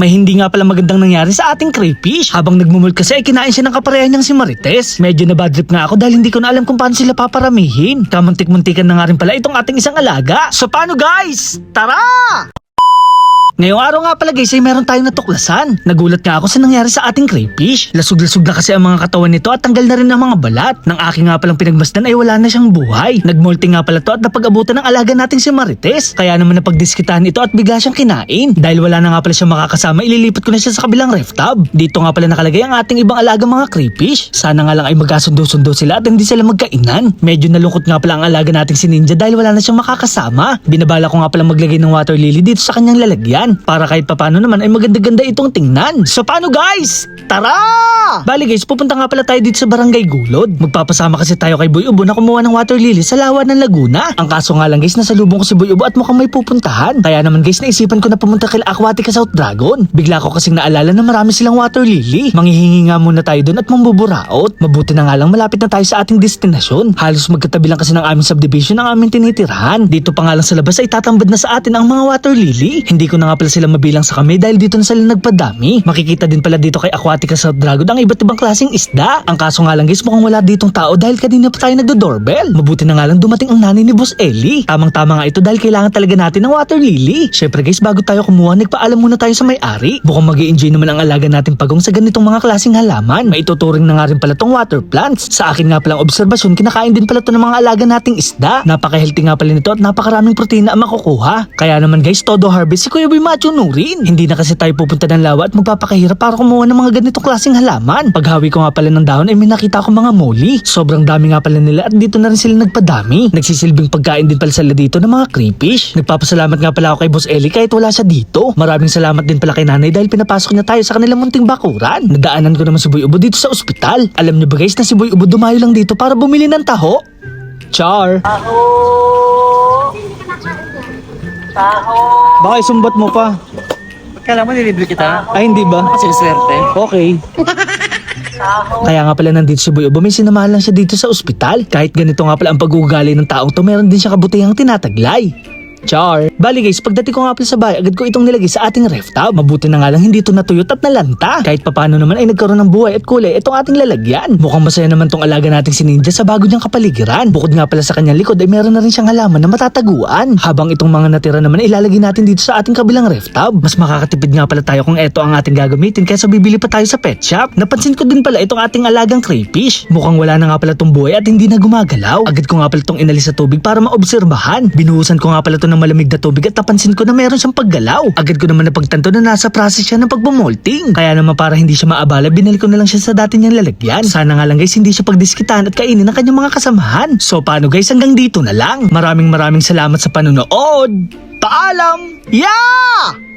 may hindi nga pala magandang nangyari sa ating crayfish. Habang nagmumult kasi ay kinain siya ng kaparehan niyang si Marites. Medyo na bad trip nga ako dahil hindi ko na alam kung paano sila paparamihin. Kamuntik-muntikan na nga rin pala itong ating isang alaga. So paano guys? Tara! Ngayong araw nga pala guys ay meron tayong natuklasan. Nagulat nga ako sa nangyari sa ating crayfish. Lasog-lasog na kasi ang mga katawan nito at tanggal na rin ang mga balat. Nang aking nga palang pinagmasdan ay wala na siyang buhay. Nagmulti nga pala to at napag-abutan ng alaga nating si Marites. Kaya naman napagdiskitahan ito at bigla siyang kinain. Dahil wala na nga pala siyang makakasama, ililipat ko na siya sa kabilang ref tub. Dito nga pala nakalagay ang ating ibang alaga mga crayfish. Sana nga lang ay magkasundo-sundo sila at hindi sila magkainan. Medyo nalungkot nga pala ang alaga nating si Ninja dahil wala na siyang makakasama. Binabala ko nga pala maglagay ng water lily dito sa kanyang lalagyan para kahit papano naman ay maganda-ganda itong tingnan. So paano guys? Tara! Bali guys, pupunta nga pala tayo dito sa Barangay Gulod. Magpapasama kasi tayo kay Boy Ubo na kumuha ng water lily sa lawa ng Laguna. Ang kaso nga lang guys, nasa lubong ko si Boy Ubo at mukhang may pupuntahan. Kaya naman guys, naisipan ko na pumunta kay Aquatica South Dragon. Bigla ko kasing naalala na marami silang water lily. Manghihingi nga muna tayo doon at mambuburaot. Mabuti na nga lang malapit na tayo sa ating destinasyon. Halos magkatabi lang kasi ng aming subdivision ang aming tinitirahan. Dito pa nga lang sa labas ay tatambad na sa atin ang mga water lily. Hindi ko na nga pala sila mabilang sa kami dahil dito na sila nagpadami. Makikita din pala dito kay Aquatica South Dragon ang iba't ibang klaseng isda. Ang kaso nga lang guys mukhang wala ditong tao dahil kanina pa tayo nagdo-doorbell. Mabuti na nga lang dumating ang nanay ni Boss Ellie. Tamang-tama nga ito dahil kailangan talaga natin ng water lily. Syempre guys bago tayo kumuha nagpaalam muna tayo sa may-ari. Mukhang mag enjoy naman ang alaga nating pagong sa ganitong mga klaseng halaman. Maituturing na nga rin pala tong water plants. Sa akin nga palang obserbasyon kinakain din pala to ng mga alaga nating isda. Napaka-healthy nga pala nito at napakaraming protina ang makukuha. Kaya naman guys todo harvest si Kuya Boy Macho Nurin. Hindi na kasi tayo pupunta ng lawa at magpapakahirap para kumuha ng mga ganitong klaseng halaman. Paghawi ko nga pala ng dahon ay may nakita ko mga moli. Sobrang dami nga pala nila at dito na rin sila nagpadami. Nagsisilbing pagkain din pala sila dito ng mga crayfish. Nagpapasalamat nga pala ako kay Boss Ellie kahit wala siya dito. Maraming salamat din pala kay nanay dahil pinapasok niya tayo sa kanilang munting bakuran. Nadaanan ko naman si Boy Ubo dito sa ospital. Alam niyo ba guys na si Boy Ubo dumayo lang dito para bumili ng taho? Char. Baka isumbat mo pa. Kala mo nilibre kita? Ay, hindi ba? Kasi swerte. Okay. Kaya nga pala nandito si Boy Ubo, may sinamahan lang siya dito sa ospital. Kahit ganito nga pala ang pag-uugali ng taong to, meron din siya kabutihang tinataglay. Char. Bali guys, pagdating ko nga pala sa bahay, agad ko itong nilagay sa ating ref tub. Mabuti na nga lang hindi ito natuyot at nalanta. Kahit papano naman ay nagkaroon ng buhay at kulay itong ating lalagyan. Mukhang masaya naman tong alaga nating si Ninja sa bago niyang kapaligiran. Bukod nga pala sa kanyang likod ay meron na rin siyang halaman na matataguan. Habang itong mga natira naman ay ilalagay natin dito sa ating kabilang ref tub. Mas makakatipid nga pala tayo kung ito ang ating gagamitin kaysa bibili pa tayo sa pet shop. Napansin ko din pala itong ating alagang crayfish. Mukhang wala na nga pala tong buhay at hindi na gumagalaw. Agad ko nga pala itong inalis sa tubig para maobserbahan. Binuhusan ko nga pala ito ng malamig na tubig at napansin ko na meron siyang paggalaw. Agad ko naman napagtanto na nasa process siya ng pagbumolting. Kaya naman para hindi siya maabala, binalik ko na lang siya sa dati niyang lalagyan. Sana nga lang guys hindi siya pagdiskitan at kainin ng kanyang mga kasamahan. So paano guys hanggang dito na lang. Maraming maraming salamat sa panonood. Paalam! Yeah!